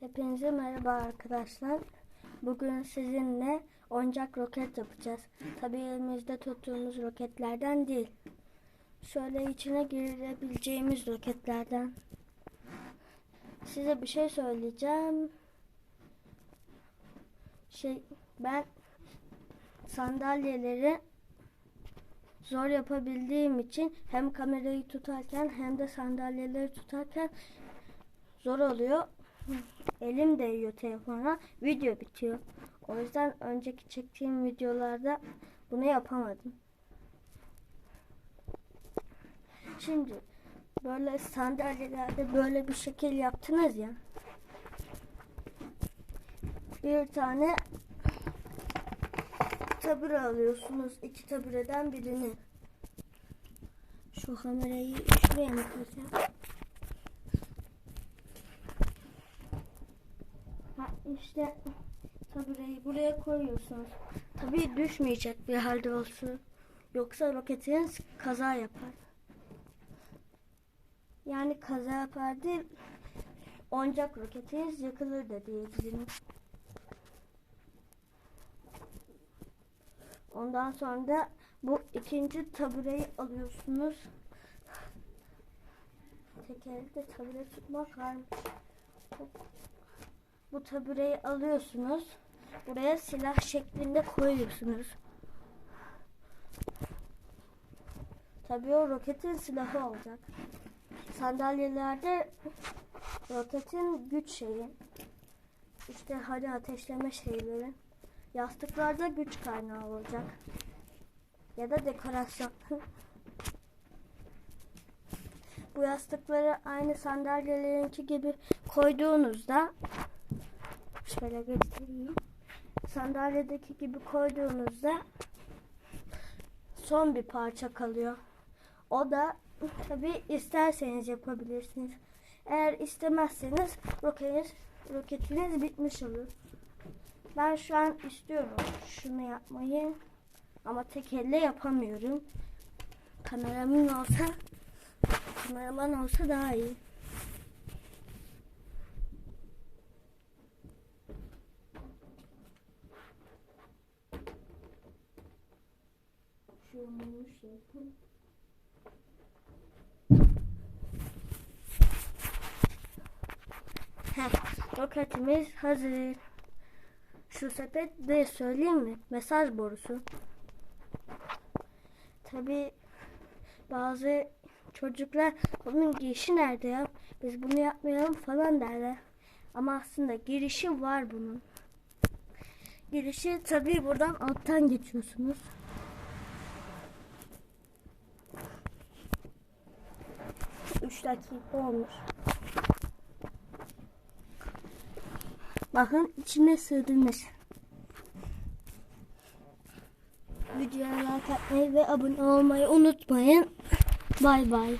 Hepinize merhaba arkadaşlar. Bugün sizinle oyuncak roket yapacağız. Tabii elimizde tuttuğumuz roketlerden değil. Şöyle içine girebileceğimiz roketlerden. Size bir şey söyleyeceğim. Şey ben sandalyeleri zor yapabildiğim için hem kamerayı tutarken hem de sandalyeleri tutarken zor oluyor. Elim değiyor telefona. Video bitiyor. O yüzden önceki çektiğim videolarda bunu yapamadım. Şimdi böyle sandalyelerde böyle bir şekil yaptınız ya. Bir tane tabure alıyorsunuz. iki tabureden birini. Şu kamerayı şuraya mı koyacağım? Ha işte tabureyi buraya koyuyorsunuz. Tabii düşmeyecek bir halde olsun. Yoksa roketiniz kaza yapar. Yani kaza yapar değil, oyuncak roketiniz yakılır da diyebilirim. Ondan sonra da bu ikinci tabureyi alıyorsunuz. Tekerde tabure tutmak varmış. Bu tabureyi alıyorsunuz. Buraya silah şeklinde koyuyorsunuz. Tabii o roketin silahı olacak. Sandalyelerde roketin güç şeyi. İşte hani ateşleme şeyleri. Yastıklarda güç kaynağı olacak. Ya da dekorasyon. Bu yastıkları aynı sandalyelerinki gibi koyduğunuzda şöyle göstereyim. Sandalyedeki gibi koyduğunuzda son bir parça kalıyor. O da tabi isterseniz yapabilirsiniz. Eğer istemezseniz roketiniz, roketiniz bitmiş olur. Ben şu an istiyorum şunu yapmayı ama tek elle yapamıyorum. Kameraman olsa kameraman olsa daha iyi. Yapın. Heh, roketimiz hazır. Şu sepet de söyleyeyim mi? Mesaj borusu. Tabi bazı çocuklar bunun girişi nerede ya? Biz bunu yapmayalım falan derler. Ama aslında girişi var bunun. Girişi tabi buradan alttan geçiyorsunuz. Dakika olmuş. Bakın içine sığdırmış. Videoya like atmayı ve abone olmayı unutmayın. Bay bay.